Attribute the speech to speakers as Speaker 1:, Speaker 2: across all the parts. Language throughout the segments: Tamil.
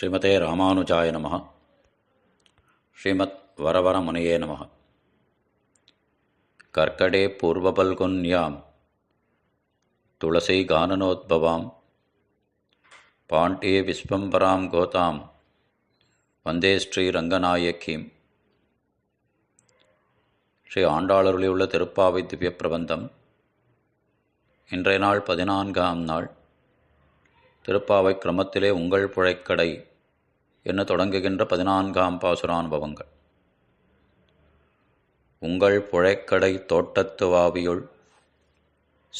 Speaker 1: ஸ்ரீமதே ராமானுஜாய நம. ஸ்ரீமத் வரவரமுனையே நம. கர்க்கடே பூர்வபல்குன்யாம். துளசி கானனோத்பவாம் பாண்டே விஸ்வம்பராம் கோதாம். வந்தே ஸ்ரீ ரங்கநாயக்கீம் ஸ்ரீ ஆண்டாளருளியுள்ள திருப்பாவை திவ்ய பிரபந்தம் இன்றைய நாள் பதினான்காம் நாள். திருப்பாவை கிரமத்திலே உங்கள் புழைக்கடை என்ன தொடங்குகின்ற பதினான்காம் பாசுரானுபவங்கள். உங்கள் புழைக்கடை தோட்டத்து வாவியுள்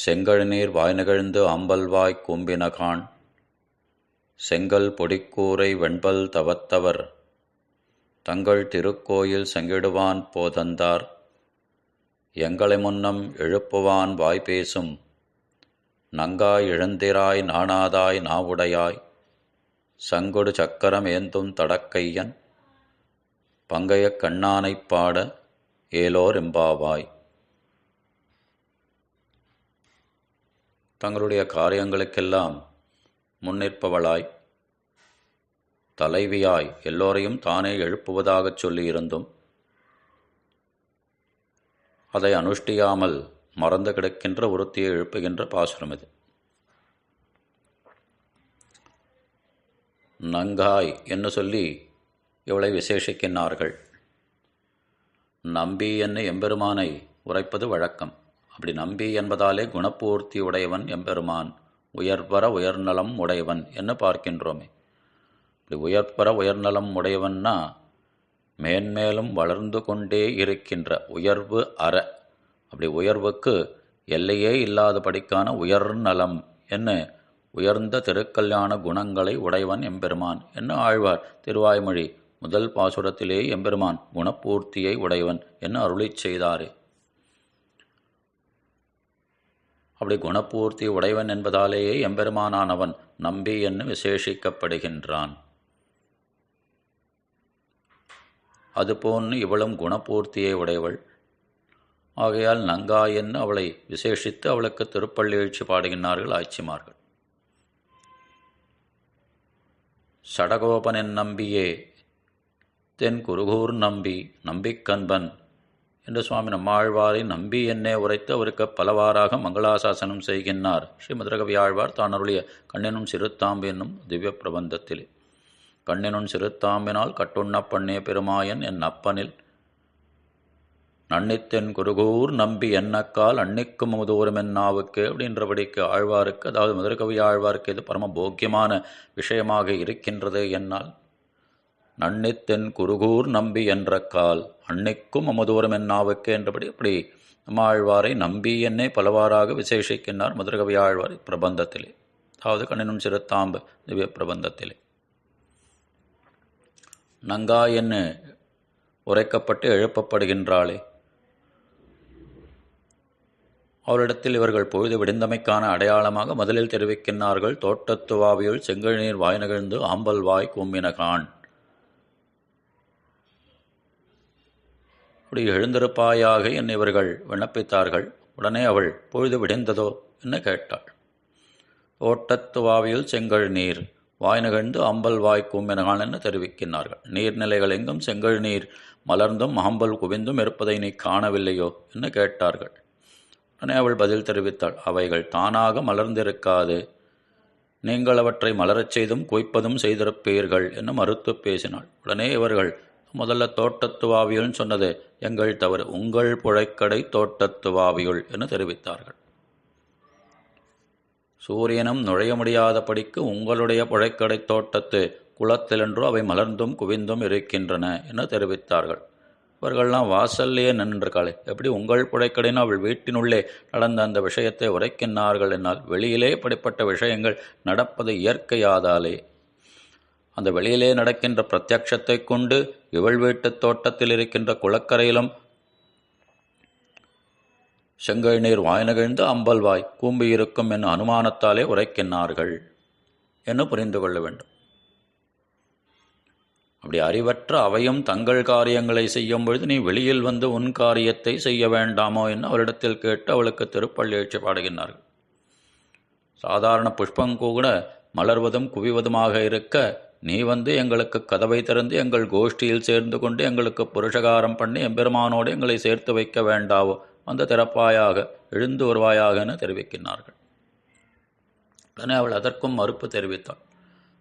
Speaker 1: செங்கழுநீர் வாய் நிகழ்ந்து அம்பல்வாய் கூம்பினகான். செங்கல் பொடிக்கூரை வெண்பல் தவத்தவர் தங்கள் திருக்கோயில் செங்கிடுவான் போதந்தார். எங்களை முன்னம் எழுப்புவான் வாய் பேசும் நங்காய் இழந்திராய் நாணாதாய் நாவுடையாய் சங்கொடு சக்கரம் ஏந்தும் தடக்கையன் பங்கைய கண்ணானைப் பாட ஏலோர் எம்பாவாய். தங்களுடைய காரியங்களுக்கெல்லாம் முன்னிற்பவளாய் தலைவியாய் எல்லோரையும் தானே எழுப்புவதாகச் சொல்லியிருந்தும் அதை அனுஷ்டியாமல் மறந்து கிடக்கின்ற ஒருத்தியை எழுப்புகின்ற பாசுரம் இது. நங்காய் என்று சொல்லி இவளை விசேஷிக்கின்றார்கள். நம்பி என்ன எம்பெருமானை உரைப்பது வழக்கம். அப்படி நம்பி என்பதாலே குணப்பூர்த்தி உடையவன் எம்பெருமான் உயர்வர உயர்நலம் உடையவன் என்று பார்க்கின்றோமே. இப்படி உயர்வர உயர்நலம் உடையவன்னா மேன்மேலும் வளர்ந்து கொண்டே இருக்கின்ற உயர்வு அற அப்படி உயர்வுக்கு எல்லையே இல்லாதபடிக்கான உயர்நலம் என்ன? உயர்ந்த திருக்கல்யாண குணங்களை உடையவன் எம்பெருமான். என்ன ஆழ்வார்? திருவாய்மொழி முதல் பாசுரத்திலே எம்பெருமான் குணப்பூர்த்தியை உடையவன். என்ன அருளி செய்தாரே? அப்படி குணப்பூர்த்தி உடையவன் என்பதாலேயே எம்பெருமானானவன் நம்பி என்று விசேஷிக்கப்படுகின்றான். அதுபோன்று இவளும் குணப்பூர்த்தியை உடையவள். ஆகையால் நங்கா என்று அவளை விசேஷித்து அவளுக்கு திருப்பள்ளி எழுச்சி பாடுகின்றார்கள் ஆய்ச்சிமார்கள். சடகோபனின் நம்பியே தென் குருகூர் நம்பி நம்பிக்கன்பன் என்று சுவாமி நம்மாழ்வாரை நம்பி என்னே உரைத்து அவருக்கு பலவாறாக மங்களாசாசனம் செய்கின்றார். ஸ்ரீமதுரகவி ஆழ்வார் தான் அருளிய கண்ணினும் சிறுத்தாம்பு என்னும் திவ்ய பிரபந்தத்திலே. கண்ணினும் சிறுத்தாம்பினால் கட்டுண்ண பண்ணே பெருமாயன் என் அப்பனில் நன்னித்தென் குருகூர் நம்பி என்னக்கால் அன்னிக்கும் அமுதூரம் என்னாவுக்கு அப்படின்றபடிக்கு ஆழ்வாருக்கு அதாவது மதுரகவி ஆழ்வாருக்கு இது பரம போக்கியமான விஷயமாக இருக்கின்றது என்னால். நன்னித்தென் குருகூர் நம்பி என்ற கால் அன்னைக்கும் அமுதூரம் என்னாவுக்கு என்றபடி அப்படி நம்மாழ்வாரை நம்பி என்னை பலவாறாக விசேஷிக்கின்றார் மதுரகவி ஆழ்வார் பிரபந்தத்திலே அதாவது கண்ணினும் சிறுத்தாம்பு திவ்ய பிரபந்தத்திலே. நங்கா என்று உரைக்கப்பட்டு எழுப்பப்படுகின்றாளே. அவரிடத்தில் இவர்கள் பொழுது விடிந்தமைக்கான அடையாளமாக முதலில் தெரிவிக்கின்றார்கள். தோட்டத்துவாவியுள் செங்கல் நீர் வாய் நிகழ்ந்து ஆம்பல் வாய் கூம்பினகான் அப்படி எழுந்திருப்பாயாக என் இவர்கள் விண்ணப்பித்தார்கள். உடனே அவள் பொழுது விடிந்ததோ? என்ன கேட்டாள். தோட்டத்துவாவியுள் செங்கல் நீர் வாய் நிகழ்ந்து அம்பல் வாய் கூம்பினகான் என்று தெரிவிக்கின்றார்கள். நீர்நிலைகள் எங்கும் செங்கல் நீர் மலர்ந்தும் அம்பல் குவிந்தும் இருப்பதை நீ காணவில்லையோ? என்று கேட்டார்கள். உடனே அவள் பதில் தெரிவித்தாள். அவைகள் தானாக மலர்ந்திருக்காது. நீங்கள் அவற்றை மலரச் செய்தும் குய்ப்பதும் செய்திருப்பீர்கள் என்று மறுத்து பேசினாள். உடனே இவர்கள் முதல்ல தோட்டத்துவாவியுள்னு சொன்னது எங்கள் தவறு உங்கள் புழைக்கடை தோட்டத்துவாவியுள் என்று தெரிவித்தார்கள். சூரியனும் நுழைய முடியாதபடிக்கு உங்களுடைய புழைக்கடை தோட்டத்து குளத்திலென்றோ அவை மலர்ந்தும் குவிந்தும் இருக்கின்றன என தெரிவித்தார்கள். இவர்கள்லாம் வாசல்லையே நின்றிருக்காளே. எப்படி உங்கள் புழைக்கடைன்னு அவள் வீட்டினுள்ளே நடந்த அந்த விஷயத்தை உரைக்கின்றார்கள் என்னால் வெளியிலே படிப்பட்ட விஷயங்கள் நடப்பது இயற்கையாதாலே. அந்த வெளியிலே நடக்கின்ற பிரத்யக்ஷத்தை கொண்டு இவள் வீட்டு தோட்டத்தில் இருக்கின்ற குளக்கரையிலும் செங்கை நீர் வாய் நிகழ்ந்து அம்பல் வாய் கூம்பி இருக்கும் அனுமானத்தாலே உரைக்கின்றார்கள். என்று புரிந்து கொள்ள வேண்டும்? அப்படி அறிவற்ற அவையும் தங்கள் காரியங்களை செய்யும் பொழுது நீ வெளியில் வந்து உன் காரியத்தை செய்ய வேண்டாமோ என்று அவளிடத்தில் கேட்டு அவளுக்கு திருப்பள்ளி எழுச்சி பாடுகின்றார்கள். சாதாரண புஷ்பம் கூட மலர்வதும் குவிவதுமாக இருக்க நீ வந்து எங்களுக்கு கதவை திறந்து எங்கள் கோஷ்டியில் சேர்ந்து கொண்டு எங்களுக்கு புருஷகாரம் பண்ணி எம்பெருமானோடு எங்களை சேர்த்து வைக்க வேண்டாவோ அந்த திறப்பாயாக எழுந்து வருவாயாகன்னு தெரிவிக்கின்றார்கள். உடனே அவள் அதற்கும் மறுப்பு தெரிவித்தாள்.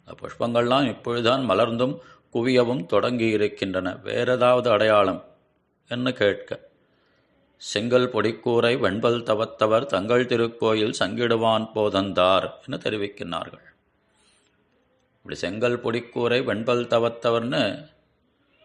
Speaker 1: அந்த புஷ்பங்கள்லாம் இப்பொழுதுதான் மலர்ந்தும் குவியவும் தொடங்கி இருக்கின்றன ஏதாவது அடையாளம்? என்று கேட்க. செங்கல் பொடிக்கூரை வெண்பல் தவத்தவர் தங்கள் திருக்கோயில் சங்கிடுவான் போதந்தார் என தெரிவிக்கின்றார்கள். இப்படி செங்கல் பொடிக்கூரை வெண்பல் தவத்தவர்னு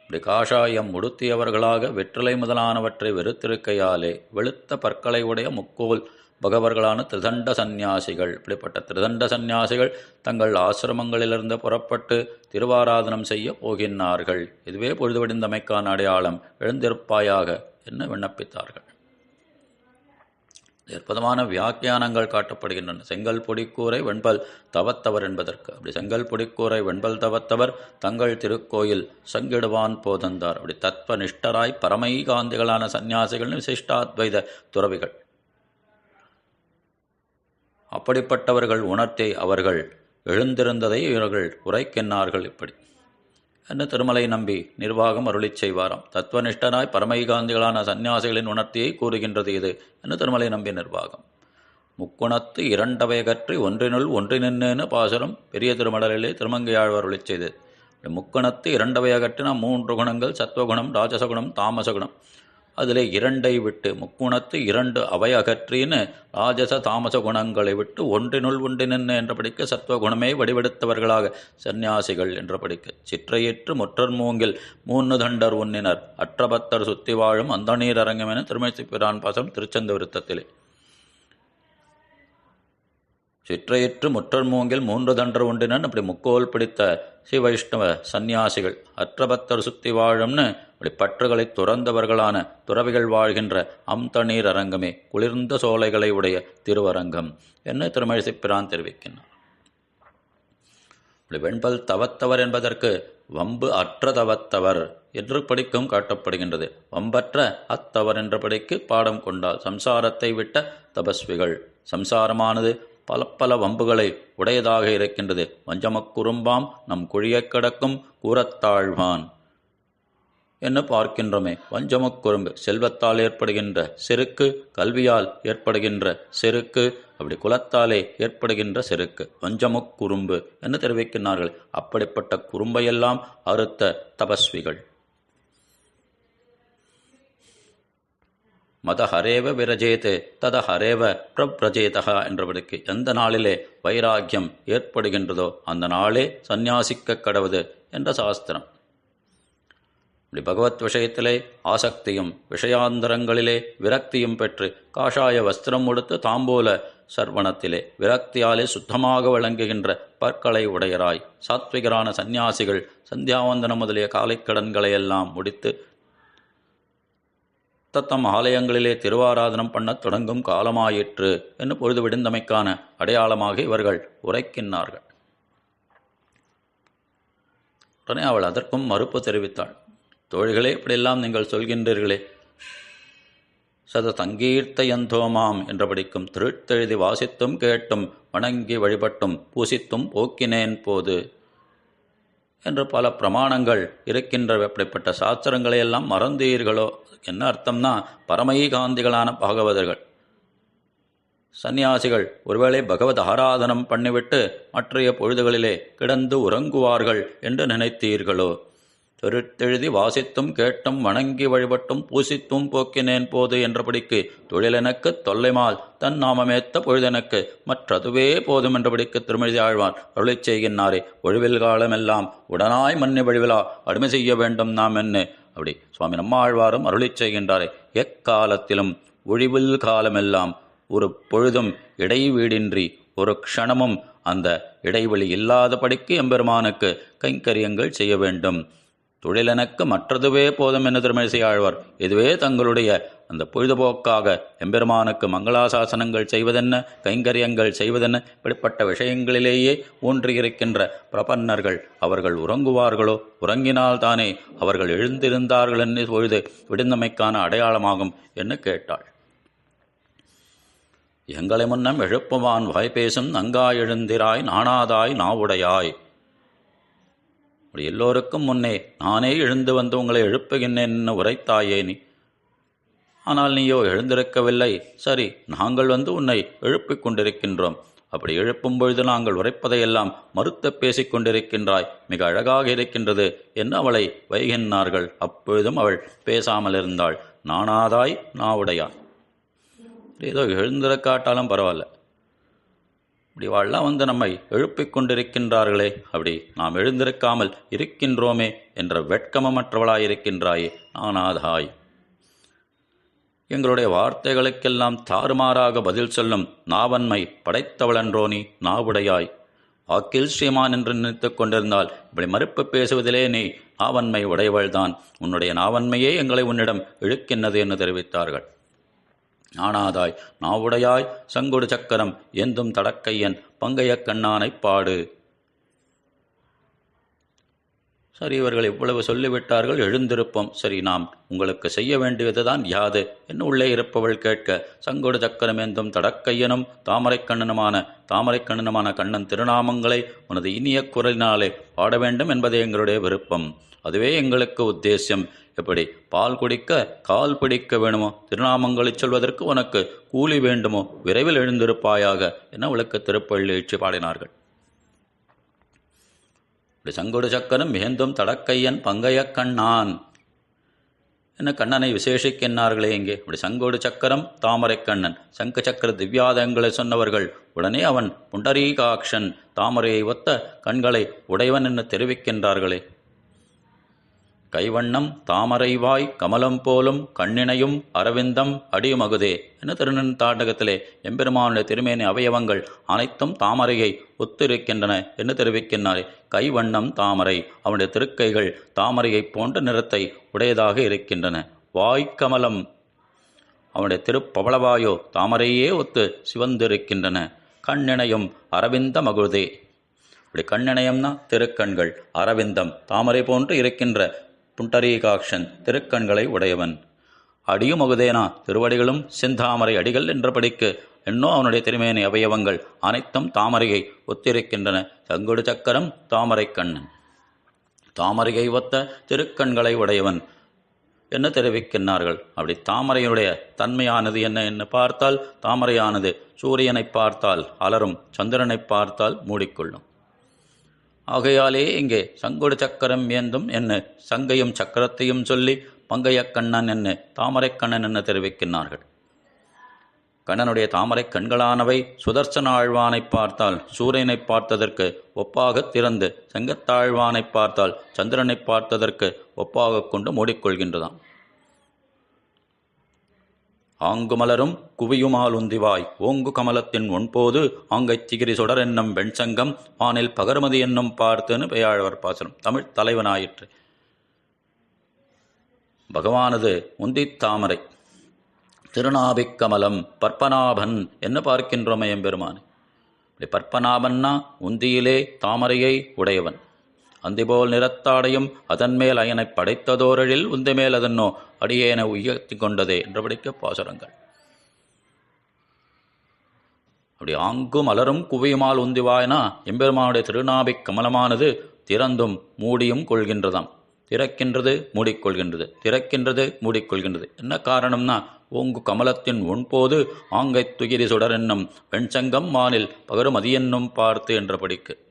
Speaker 1: இப்படி காஷாயம் உடுத்தியவர்களாக வெற்றிலை முதலானவற்றை வெறுத்திருக்கையாலே வெளுத்த பற்களை உடைய முக்கோல் பகவர்களான திருதண்ட சந்நியாசிகள். இப்படிப்பட்ட திருதண்ட சந்நியாசிகள் தங்கள் ஆசிரமங்களிலிருந்து புறப்பட்டு திருவாராதனம் செய்ய போகின்றார்கள். இதுவே பொழுதுவடிந்தமைக்கான அடையாளம். எழுந்திருப்பாயாக என்று விண்ணப்பித்தார்கள். ஏற்பதமான வியாக்கியானங்கள் காட்டப்படுகின்றன. செங்கல் பொடிக்கூரை வெண்பல் தவத்தவர் என்பதற்கு. அப்படி செங்கல் பொடிக்கூரை வெண்பல் தவத்தவர் தங்கள் திருக்கோயில் சங்கிடுவான் போதந்தார். அப்படி தத்வ நிஷ்டராய் பரமைகாந்திகளான சந்நியாசிகள் விசிஷ்டாத்வைத துறவிகள். அப்படிப்பட்டவர்கள் உணர்த்தை அவர்கள் எழுந்திருந்ததை இவர்கள் உரைக்கின்றார்கள் இப்படி. என்ன திருமலை நம்பி நிர்வாகம் அருளிச் செய்வாராம். தத்துவனிஷ்டனாய் பரமைகாந்திகளான சந்நியாசிகளின் உணர்த்தியை கூறுகின்றது இது என்று திருமலை நம்பி நிர்வாகம். முக்குணத்து இரண்டவையகற்றி ஒன்றினுள் ஒன்றினென்னு பாசுரம் பெரிய திருமடலிலே திருமங்கையாழ்வார் அருளிச் செய்து முக்குணத்து இரண்டவையகற்றின மூன்று குணங்கள் சத்வகுணம் ராஜசகுணம் தாமசகுணம். அதிலே இரண்டை விட்டு முக்குணத்து இரண்டு அவை அகற்றின்னு ராஜச தாமச குணங்களை விட்டு ஒன்றினுள் ஒன்றினென்ன என்றபடிக்க சத்வகுணமே வடிவெடுத்தவர்களாக சந்நியாசிகள் என்றபடிக்க. சிற்றையற்று முற்றர் மூங்கில் மூன்று தண்டர் உன்னினர் அற்றபத்தர் சுத்தி வாழும் அந்த நீர் அரங்கம் என திருமணிப்பிரான் பாசம் திருச்செந்த விருத்தத்திலே சிற்றையற்று முற்றல் மூங்கில் மூன்று தண்டர் உண்டினன் அப்படி முக்கோல் பிடித்த ஸ்ரீ வைஷ்ணவ சந்நியாசிகள். அற்றபத்தர் சுத்தி வாழும்னு அப்படி பற்றுகளை துறந்தவர்களான துறவிகள் வாழ்கின்ற அம்தணீர் அரங்கமே குளிர்ந்த சோலைகளை உடைய திருவரங்கம் என்ன திருமழிசைப்பிரான் தெரிவிக்கின்றார். இப்படி வெண்பல் தவத்தவர் என்பதற்கு வம்பு அற்ற தவத்தவர் என்று படிக்கும் காட்டப்படுகின்றது. வம்பற்ற அத்தவர் என்ற படிக்கு பாடம் கொண்டால் சம்சாரத்தை விட்ட தபஸ்விகள். சம்சாரமானது பல பல வம்புகளை உடையதாக இருக்கின்றது. வஞ்சமக்குறும்பாம் நம் குழியக் கிடக்கும் கூறத்தாழ்வான் என்ன பார்க்கின்றோமே? வஞ்சமக்குறும்பு செல்வத்தால் ஏற்படுகின்ற செருக்கு கல்வியால் ஏற்படுகின்ற செருக்கு அப்படி குலத்தாலே ஏற்படுகின்ற செருக்கு. வஞ்சமுக்குறும்பு என்று தெரிவிக்கின்றார்கள்? அப்படிப்பட்ட குறும்பையெல்லாம் அறுத்த தபஸ்விகள். மத ஹரேவ விரஜேது தத ஹரேவ பிரப்ரஜேதகா என்றபடிக்கு எந்த நாளிலே வைராக்கியம் ஏற்படுகின்றதோ அந்த நாளே சந்நியாசிக்க கடவுது என்ற சாஸ்திரம். இப்படி பகவத் விஷயத்திலே ஆசக்தியும் விஷயாந்தரங்களிலே விரக்தியும் பெற்று காஷாய வஸ்திரம் உடுத்து தாம்போல சர்வணத்திலே விரக்தியாலே சுத்தமாக விளங்குகின்ற பற்களை உடையராய் சாத்விகரான சந்நியாசிகள் சந்தியாவந்தனம் முதலிய காலைக்கடன்களையெல்லாம் முடித்து தத்தம் ஆலயங்களிலே திருவாராதனம் பண்ணத் தொடங்கும் காலமாயிற்று என்று பொழுது விடுந்தமைக்கான அடையாளமாக இவர்கள் உரைக்கின்றார்கள். உடனே அவள் அதற்கும் மறுப்பு தெரிவித்தாள். தோழிகளே இப்படியெல்லாம் நீங்கள் சொல்கின்றீர்களே. சத தங்கீர்த்தயந்தோமாம் என்றபடிக்கும் திருட்டெழுதி வாசித்தும் கேட்டும் வணங்கி வழிபட்டும் பூசித்தும் போக்கினேன் போது என்று பல பிரமாணங்கள் இருக்கின்ற அப்படிப்பட்ட சாஸ்திரங்களையெல்லாம் மறந்தீர்களோ என்ன அர்த்தம்னா பரமைகாந்திகளான பாகவதர்கள். சந்நியாசிகள் ஒருவேளை பகவத் ஆராதனம் பண்ணிவிட்டு மற்றைய பொழுதுகளிலே கிடந்து உறங்குவார்கள் என்று நினைத்தீர்களோ? திருத்தெழுதி வாசித்தும் கேட்டும் வணங்கி வழிபட்டும் பூசித்தும் போக்கினேன் போது என்றபடிக்கு தொழிலெனக்கு தொல்லைமால் தன் நாமமேத்த பொழுதெனக்கு மற்றதுவே போதும் என்றபடிக்கு திருமதி ஆழ்வார் அருளை செய்கின்றாரே ஒழிவில் காலமெல்லாம் உடனாய் மன்னி வழிவிழா அடிமை செய்ய வேண்டும் நாம் என்ன அப்படி. சுவாமி நம்மாழ்வாரும் அருளிச் செய்கின்றாரே எக்காலத்திலும் ஒழிவில் காலமெல்லாம் ஒரு பொழுதும் இடைவீடின்றி ஒரு க்ஷணமும் அந்த இடைவெளி இல்லாதபடிக்கு எம்பெருமானுக்கு கைங்கரியங்கள் செய்ய வேண்டும். தொழிலெனக்கு மற்றதுவே போதும் என திருமணிசை ஆழ்வார். இதுவே தங்களுடைய அந்த பொழுதுபோக்காக எம்பெருமானுக்கு மங்களாசாசனங்கள் செய்வதென்ன கைங்கரியங்கள் செய்வதென்ன இப்படிப்பட்ட விஷயங்களிலேயே ஊன்றியிருக்கின்ற பிரபன்னர்கள் அவர்கள் உறங்குவார்களோ? உறங்கினால்தானே அவர்கள் எழுந்திருந்தார்கள் என்று பொழுது விடுந்தமைக்கான அடையாளமாகும் என்று கேட்டாள். எங்களை முன்னம் எழுப்புவான் வாய்ப்பேசும் நங்கா எழுந்திராய் நாணாதாய் நாவுடையாய். எல்லோருக்கும் முன்னே நானே எழுந்து வந்து உங்களை எழுப்புகின்றேன் உரைத்தாயே நீ. ஆனால் நீயோ எழுந்திருக்கவில்லை. சரி நாங்கள் வந்து உன்னை எழுப்பிக் கொண்டிருக்கின்றோம். அப்படி எழுப்பும் பொழுது நாங்கள் உரைப்பதையெல்லாம் மறுத்து பேசிக் கொண்டிருக்கின்றாய். மிக அழகாக இருக்கின்றது. என்று அவளை வைகின்றார்கள்? அப்பொழுதும் அவள் பேசாமல் இருந்தாள். நானாதாய் நாவுடையாள் ஏதோ எழுந்திருக்காட்டாலும் பரவாயில்ல. இப்படி வாழலாம் வந்து நம்மை எழுப்பிக் கொண்டிருக்கின்றார்களே. அப்படி நாம் எழுந்திருக்காமல் இருக்கின்றோமே என்ற வெட்கமற்றவளாய் இருக்கின்றாயே நானாதாய் எங்களுடைய வார்த்தைகளுக்கெல்லாம் தாறுமாறாக பதில் சொல்லும் நாவன்மை படைத்தவளன்றோ நீ நாவுடையாய். வாக்கில் ஸ்ரீமான் என்று நினைத்து கொண்டிருந்தால் இப்படி மறுப்பு பேசுவதிலே நீ நாவன்மை உடையவள்தான். உன்னுடைய நாவன்மையே எங்களை உன்னிடம் இழுக்கின்றது என்று தெரிவித்தார்கள். ஆனாதாய் நாவுடையாய் சங்குடு சக்கரம் எந்தும் தடக்கையன் பங்கையக் கண்ணானைப் பாடு. சரி இவர்கள் இவ்வளவு சொல்லிவிட்டார்கள் எழுந்திருப்போம். சரி நாம் உங்களுக்கு செய்ய வேண்டியதுதான் யாது? என்ன உள்ளே இருப்பவள் கேட்க சங்கொடு சக்கரமேந்தும் தடக்கையனும் தாமரைக்கண்ணனுமான தாமரைக்கண்ணனுமான கண்ணன் திருநாமங்களை உனது இனிய குரலினாலே பாட வேண்டும் என்பதே எங்களுடைய விருப்பம். அதுவே எங்களுக்கு உத்தேசியம். எப்படி பால் குடிக்க கால் பிடிக்க வேணுமோ? திருநாமங்களைச் சொல்வதற்கு உனக்கு கூலி வேண்டுமோ? விரைவில் எழுந்திருப்பாயாக. என அவளுக்கு திருப்பள்ளி பாடினார்கள்? சங்கொடு சக்கரம் மிகுந்தும் தடக்கையன் பங்கைய கண்ணான். என்ன கண்ணனை விசேஷிக்கின்றார்களே இங்கே? இப்படி சங்கோடு சக்கரம் தாமரை கண்ணன். சங்க சக்கர திவ்யாதங்களை சொன்னவர்கள் உடனே அவன் புண்டரீகாக்ஷன் தாமரையை ஒத்த கண்களை உடையவன் என்று தெரிவிக்கின்றார்களே. கைவண்ணம் தாமரைவாய் கமலம் போலும் கண்ணினையும் அரவிந்தம் அடியுமகுதே என திருநன் தாண்டகத்திலே எம்பெருமானுடைய திருமேனி அவயவங்கள் அனைத்தும் தாமரையை ஒத்திருக்கின்றன என்று தெரிவிக்கின்றார். கைவண்ணம் தாமரை அவனுடைய திருக்கைகள் தாமரையைப் போன்ற நிறத்தை உடையதாக இருக்கின்றன. வாய்க்கமலம் அவனுடைய திருப்பவளவாயோ தாமரையே ஒத்து சிவந்திருக்கின்றன. கண்ணினையும் அரவிந்த மகுதே. இப்படி கண்ணிணையம்னா திருக்கண்கள் அரவிந்தம் தாமரை போன்று இருக்கின்ற புண்டரீகாக்ஷன் திருக்கண்களை உடையவன். அடியும் அகுதேனா திருவடிகளும் செந்தாமரை அடிகள் என்றபடிக்கு என்னோ அவனுடைய திருமேனி அவயவங்கள் அனைத்தும் தாமரையை ஒத்திருக்கின்றன. சங்குடு சக்கரம் தாமரை கண்ணன். தாமரையை ஒத்த திருக்கண்களை உடையவன். என்ன தெரிவிக்கின்றார்கள்? அப்படி தாமரையுடைய தன்மையானது என்ன என்று பார்த்தால் தாமரையானது சூரியனை பார்த்தால் அலரும் சந்திரனை பார்த்தால் மூடிக்கொள்ளும். ஆகையாலே இங்கே சங்குடு சக்கரம் ஏந்தும் என்ன? சங்கையும் சக்கரத்தையும் சொல்லி பங்கையக்கண்ணன் என்ன? தாமரைக்கண்ணன் என்ன தெரிவிக்கின்றார்கள்? கண்ணனுடைய தாமரை கண்களானவை சுதர்சன ஆழ்வானை பார்த்தால் சூரியனை பார்த்ததற்கு ஒப்பாக திறந்து செங்கத்தாழ்வானை பார்த்தால் சந்திரனை பார்த்ததற்கு ஒப்பாக கொண்டு மூடிக்கொள்கின்றதாம். ஆங்கு மலரும் குவியுமால் உந்திவாய். ஓங்கு கமலத்தின் ஒன்போது ஆங்கைச் சிகிரி சுடர் என்னும் வெண்சங்கம் வானில் பகர்மதி என்னும் பார்த்துன்னு பெயாழ்வர் பாசனம். தமிழ் தலைவனாயிற்று. பகவானது உந்தித் தாமரை. திருநாபிக் கமலம் என்ன பார்க்கின்றோமே எம்பெருமான் இப்படி பற்பநாபன்னா உந்தியிலே தாமரையை உடையவன். அந்திபோல் நிறத்தாடையும் அதன்மேல் அயனைப் அயனை படைத்ததோரழில் உந்தமேல் அதன்னோ அடியேன உயர்த்தி கொண்டதே என்றபடிக்க பாசுரங்கள். அப்படி ஆங்கும் அலரும் குவியுமால் உந்திவாய்னா எம்பெருமானுடைய திருநாபிக் கமலமானது திறந்தும் மூடியும் கொள்கின்றதாம். திறக்கின்றது மூடிக்கொள்கின்றது. திறக்கின்றது மூடிக்கொள்கின்றது. என்ன காரணம்னா ஓங்கு கமலத்தின் உண்போது ஆங்கை துகிரி சுடர் என்னும் வெண்சங்கம் மானில் பகரும் அதியென்னும் பார்த்து என்றபடிக்கு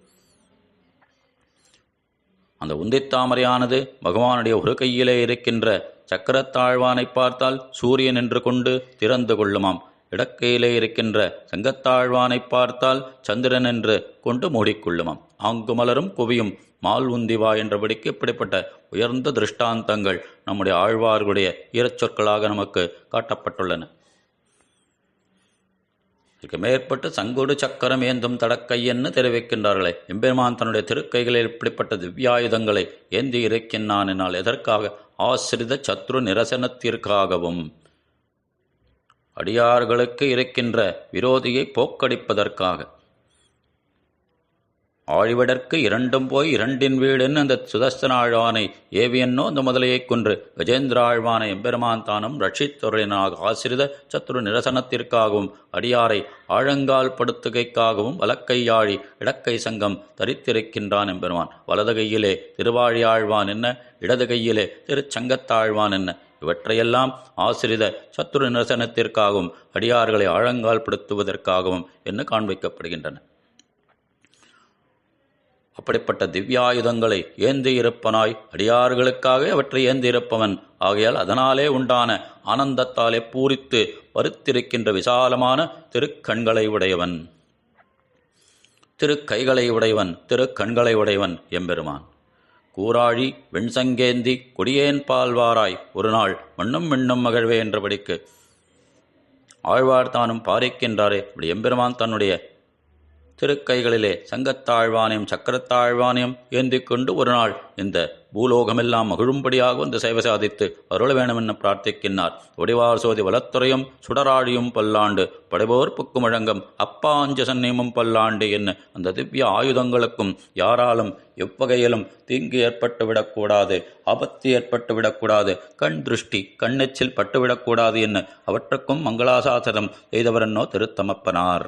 Speaker 1: அந்த உந்தித்தாமரையானது பகவானுடைய ஒரு கையிலே இருக்கின்ற சக்கரத்தாழ்வானை பார்த்தால் சூரியன் என்று கொண்டு திறந்து கொள்ளுமாம். இடக்கையிலே இருக்கின்ற செங்கத்தாழ்வானை பார்த்தால் சந்திரன் என்று கொண்டு மூடிக்கொள்ளுமாம். ஆங்கு மலரும் குவியும் மால் உந்திவா என்றபடிக்கு இப்படிப்பட்ட உயர்ந்த திருஷ்டாந்தங்கள் நம்முடைய ஆழ்வார்களுடைய ஈரச்சொற்களாக நமக்கு காட்டப்பட்டுள்ளன. இதற்கு மேற்பட்டு சங்குடு சக்கரம் ஏந்தும் தடக்கையன்னு தெரிவிக்கின்றார்களே. எம்பெருமான் தன்னுடைய திருக்கைகளில் இப்படிப்பட்ட திவ்யாயுதங்களை ஏந்தி இருக்கின்றான் என்னால் எதற்காக? ஆசிரித சத்ரு நிரசனத்திற்காகவும். அடியார்களுக்கு இருக்கின்ற விரோதியை போக்கடிப்பதற்காக. ஆழிவிடற்கு இரண்டும் போய் இரண்டின் வீடுன்னு அந்த சுதஸ்தன ஆழ்வானை ஏவியன்னோ அந்த முதலையைக் கொன்று கஜேந்திராழ்வானை எம்பெருமான் தானும் ரட்சித்துறையினாக ஆசிரித சத்துரு நிரசனத்திற்காகவும் அடியாரை ஆழங்கால் படுத்துகைக்காகவும் வலக்கையாழி இடக்கை சங்கம் தரித்திருக்கின்றான் எம்பெருமான். வலது கையிலே திருவாழியாழ்வான் என்ன இடது கையிலே திருச்சங்கத்தாழ்வான் என்ன? இவற்றையெல்லாம் ஆசிரித சத்துரு நிரசனத்திற்காகவும் அடியார்களை ஆழங்கால் படுத்துவதற்காகவும் என்று காண்பிக்கப்படுகின்றன. அப்படிப்பட்ட திவ்யாயுதங்களை ஏந்தியிருப்பனாய் அடியார்களுக்காக அவற்றை ஏந்தியிருப்பவன். ஆகையால் அதனாலே உண்டான ஆனந்தத்தாலே பூரித்து வருத்திருக்கின்ற விசாலமான திருக்கண்களை உடையவன். திருக்கைகளை உடையவன் திருக்கண்களை உடையவன் எம்பெருமான். கூராழி வெண்சங்கேந்தி கொடியேன் பால்வாராய் ஒரு நாள் மண்ணும் மின்னும் மகிழ்வே என்றபடிக்கு ஆழ்வார் தானும் பாரிக்கின்றாரே. இப்படி எம்பெருமான் தன்னுடைய திருக்கைகளிலே சங்கத்தாழ்வானையும் சக்கரத்தாழ்வானையும் ஏந்தி கொண்டு ஒரு நாள் இந்த பூலோகமெல்லாம் மகிழும்படியாக வந்து சேவை சாதித்து அருள வேணுமென பிரார்த்திக்கின்றார். ஒடிவார் சோதி வளத்துறையும் சுடராழியும் பல்லாண்டு படைபோர் புக்குமழங்கம் அப்பாஞ்ச சன்னியமும் பல்லாண்டு என்ன அந்த திவ்ய ஆயுதங்களுக்கும் யாராலும் எவ்வகையிலும் தீங்கு ஏற்பட்டு விடக்கூடாது ஆபத்து ஏற்பட்டு விடக்கூடாது கண் திருஷ்டி கண்ணெச்சில் பட்டுவிடக்கூடாது என்ன அவற்றுக்கும் மங்களாசாசனம் செய்தவரென்னோ திருத்தமப்பனார்.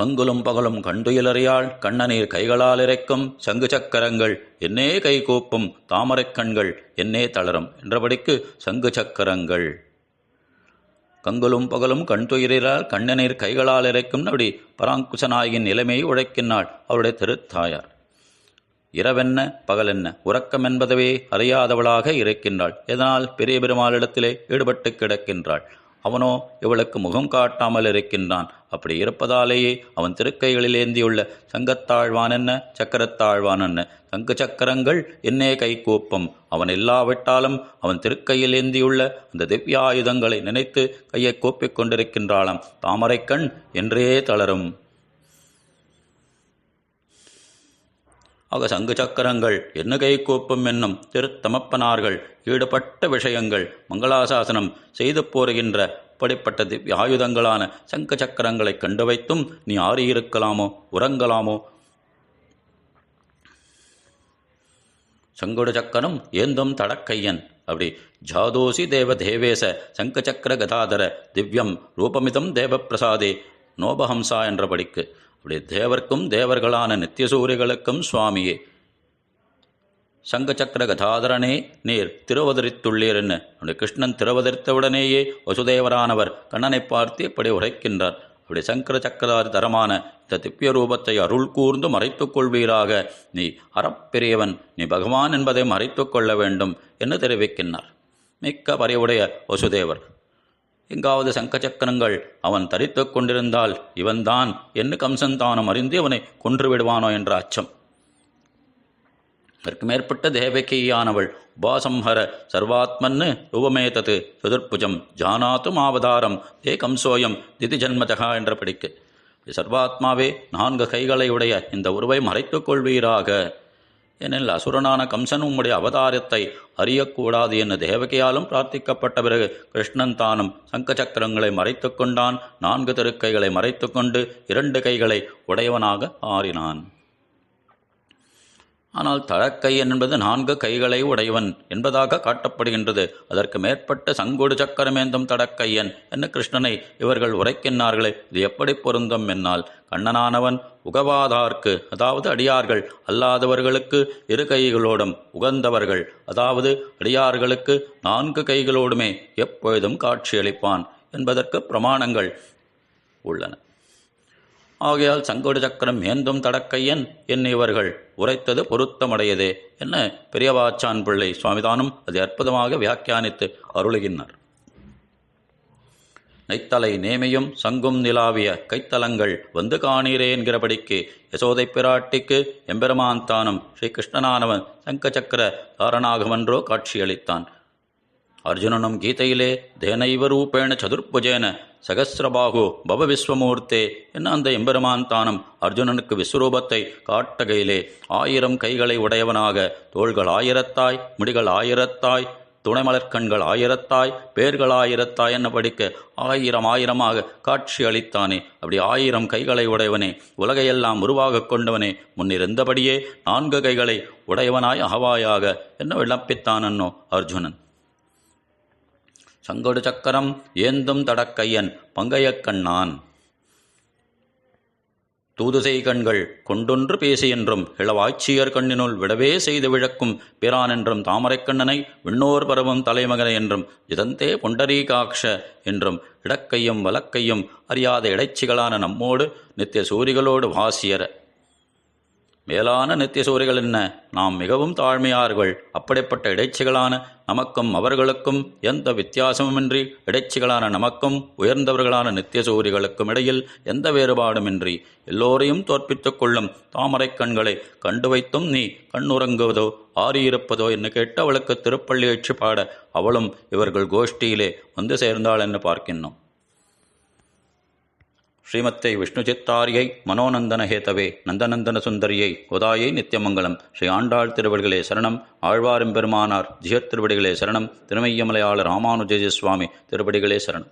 Speaker 1: கங்குலும் பகலும் கண்டுயிலறியாள் கண்ணநீர் கைகளால் இறைக்கும் சங்கு சக்கரங்கள் என்னே கை கூப்பும் தாமரைக் கண்கள் என்னே தளரும் என்றபடிக்கு சங்கு சக்கரங்கள். கங்குலும் பகலும் கண்துயிரால் கண்ணநீர் கைகளால் இறைக்கும் அப்படி பராங்குசநாயகின் நிலைமையை உழைக்கின்றாள் அவருடைய திருத்தாயார். இரவென்ன பகலென்ன உறக்கம் என்பதவே அறியாதவளாக இருக்கின்றாள். இதனால் பெரிய பெருமாளிடத்திலே ஈடுபட்டு கிடக்கின்றாள்? அவனோ இவளுக்கு முகம் காட்டாமல் இருக்கின்றான். அப்படி இருப்பதாலேயே அவன் திருக்கைகளில் ஏந்தியுள்ள சங்கத்தாழ்வான் என்ன? சக்கரத்தாழ்வான் என்ன? சங்கு சக்கரங்கள் என்னே கைகூப்பம். அவன் இல்லாவிட்டாலும் அவன் திருக்கையில் ஏந்தியுள்ள அந்த திவ்யாயுதங்களை நினைத்து கையை கூப்பிக் கொண்டிருக்கின்றாளாம். தாமரைக்கண் என்றே தளரும். ஆக சங்கு சக்கரங்கள் என்ன கை என்னும் திருத்தமப்பனார்கள். ஈடுபட்ட விஷயங்கள் மங்களாசாசனம் செய்து போருகின்ற அப்படிப்பட்ட திவ்ய ஆயுதங்களான சங்க சக்கரங்களை கண்டு வைத்தும் நீ ஆறியிருக்கலாமோ? உறங்கலாமோ? சங்குடு சக்கரம் ஏந்தும் தடக்கையன். அப்படி ஜாதோசி தேவ தேவேச சங்க சக்கர கதாதர திவ்யம் ரூபமிதம் தேவப்பிரசாதே நோபஹம்சா என்றபடிக்கு. அப்படி தேவர்க்கும் தேவர்களான நித்தியசூரிகளுக்கும் சுவாமியே. சங்கச்சக்கர கதாதரனே நீர் திருவதரித்துள்ளீர் என்ன அப்படி கிருஷ்ணன் திருவதரித்தவுடனேயே வசுதேவரானவர் கண்ணனை பார்த்து இப்படி உரைக்கின்றார். அப்படி சங்கர சக்கராதி தரமான இந்த திவ்ய ரூபத்தை அருள் கூர்ந்து மறைத்துக் கொள்வீராக. நீ அறப்பெரியவன் நீ பகவான் என்பதை மறைத்துக் கொள்ள வேண்டும் என்று தெரிவிக்கின்றார். மிக்க பறிவுடைய வசுதேவர். எங்காவது சங்கச்சக்கரங்கள் அவன் தரித்து கொண்டிருந்தால் இவன்தான் என்று கம்சன் தானும் அறிந்து அவனை கொன்று விடுவானோ என்ற அச்சம். அதற்கு மேற்பட்ட தேவகியானவள் உபாசம்ஹர சர்வாத்மன்னு ரூபமேதது சதுர்புஜம் ஜானாத்தும் ஆவதாரம். தே கம்சோயம் திதி ஜன்மதகா என்ற படிக்கு. சர்வாத்மாவே நான்கு கைகளை உடைய இந்த உருவை மறைத்துக் கொள்வீராக. ஏனெனில் அசுரனான கம்சன் உம்முடைய அவதாரத்தை அறியக்கூடாது என தேவகையாலும் பிரார்த்திக்கப்பட்ட பிறகு கிருஷ்ணன் தானும் சங்க சக்கரங்களை மறைத்து கொண்டான் நான்கு திருக்கைகளை மறைத்து கொண்டு இரண்டு கைகளை உடையவனாக ஆறினான் ஆனால் தழக்கை என்பது நான்கு கைகளை உடையவன் என்பதாக காட்டப்படுகின்றது. அதற்கு மேற்பட்ட சங்கோடு சக்கரமேந்தும் தடக்கையன் என்ன கிருஷ்ணனை இவர்கள் உரைக்கின்றார்களே. இது எப்படி பொருந்தும் என்னால்? கண்ணனானவன் உகவாதார்க்கு அதாவது அடியார்கள் அல்லாதவர்களுக்கு இரு கைகளோடும் உகந்தவர்கள் அதாவது அடியார்களுக்கு நான்கு கைகளோடுமே எப்பொழுதும் காட்சியளிப்பான் என்பதற்கு பிரமாணங்கள் உள்ளன. ஆகையால் சங்கோடு சக்கரம் ஏந்தும் தடக்கையன் என்ன இவர்கள் உரைத்தது பொருத்தமுடையதே என்ன பெரியவாச்சான் பிள்ளை சுவாமிதானும் அது அற்புதமாக வியாக்கியானித்து அருளுகின்றார் நைத்தலை நேமையும் சங்கும் நிலாவிய கைத்தலங்கள் வந்து காணீரே என்கிறபடிக்கு யசோதை பிராட்டிக்கு எம்பெருமான் தானும் ஸ்ரீ சங்கச்சக்கர சங்க சக்கர காட்சியளித்தான். அர்ஜுனனும் கீதையிலே தேனைவ ரூபேண சதுர்புஜேன சகசிரபாகு பவ விஸ்வமூர்த்தே என்ன அந்த எம்பெருமான் தானும் அர்ஜுனனுக்கு விஸ்வரூபத்தை காட்டகையிலே ஆயிரம் கைகளை உடையவனாக தோள்கள் ஆயிரத்தாய் முடிகள் ஆயிரத்தாய் துணைமலர்கண்கள் ஆயிரத்தாய் பேர்கள் ஆயிரத்தாய் என்ன படிக்க ஆயிரம் ஆயிரமாக காட்சி அளித்தானே. அப்படி ஆயிரம் கைகளை உடையவனே உலகையெல்லாம் உருவாகக் கொண்டவனே முன்னிருந்தபடியே நான்கு கைகளை உடையவனாய் அகவாயாக என்ன விண்ணப்பித்தானன்னோ அர்ஜுனன். சங்கடு சக்கரம் ஏந்தும் தடக்கையன் பங்கையக்கண்ணான் தூதுசை தூதுசெய் கண்கள் கொண்டொன்று பேசி என்றும் இளவாய்ச்சியர் கண்ணினுள் விடவே செய்து விழக்கும் பிரான் என்றும் தாமரைக்கண்ணனை விண்ணோர் பருவம் தலைமகனை என்றும் இதந்தே புண்டரீகாக்ஷ என்றும் இடக்கையும் வலக்கையும் அறியாத இடைச்சிகளான நம்மோடு நித்திய சூரிகளோடு வாசியர. மேலான நித்திய சூரிகள் என்ன? நாம் மிகவும் தாழ்மையார்கள். அப்படிப்பட்ட இடைச்சிகளான நமக்கும் அவர்களுக்கும் எந்த வித்தியாசமுமின்றி இடைச்சிகளான நமக்கும் உயர்ந்தவர்களான நித்திய சூரிகளுக்கும் இடையில் எந்த வேறுபாடுமின்றி. எல்லோரையும் தோற்பித்துக் கொள்ளும் தாமரைக் கண்களை கண்டு வைத்தும் நீ கண்ணுறங்குவதோ ஆறியிருப்பதோ என்று கேட்டு அவளுக்கு திருப்பள்ளி எச்சு பாட அவளும் இவர்கள் கோஷ்டியிலே வந்து சேர்ந்தாள் என்று பார்க்கின்றோம். ஸ்ரீமத்தை விஷ்ணுசித்தாரியை மனோநந்தன ஹேதவே நந்தநந்தன சுந்தரியை உதாயை நித்தியமங்கலம் ஸ்ரீ ஆண்டாள் திருவடிகளே சரணம் ஆழ்வாரெம்பெருமானார் ஜியர் திருவடிகளே சரணம் திருமையமலையாளர் ராமானுஜேஜ சுவாமி திருவடிகளே சரணம்.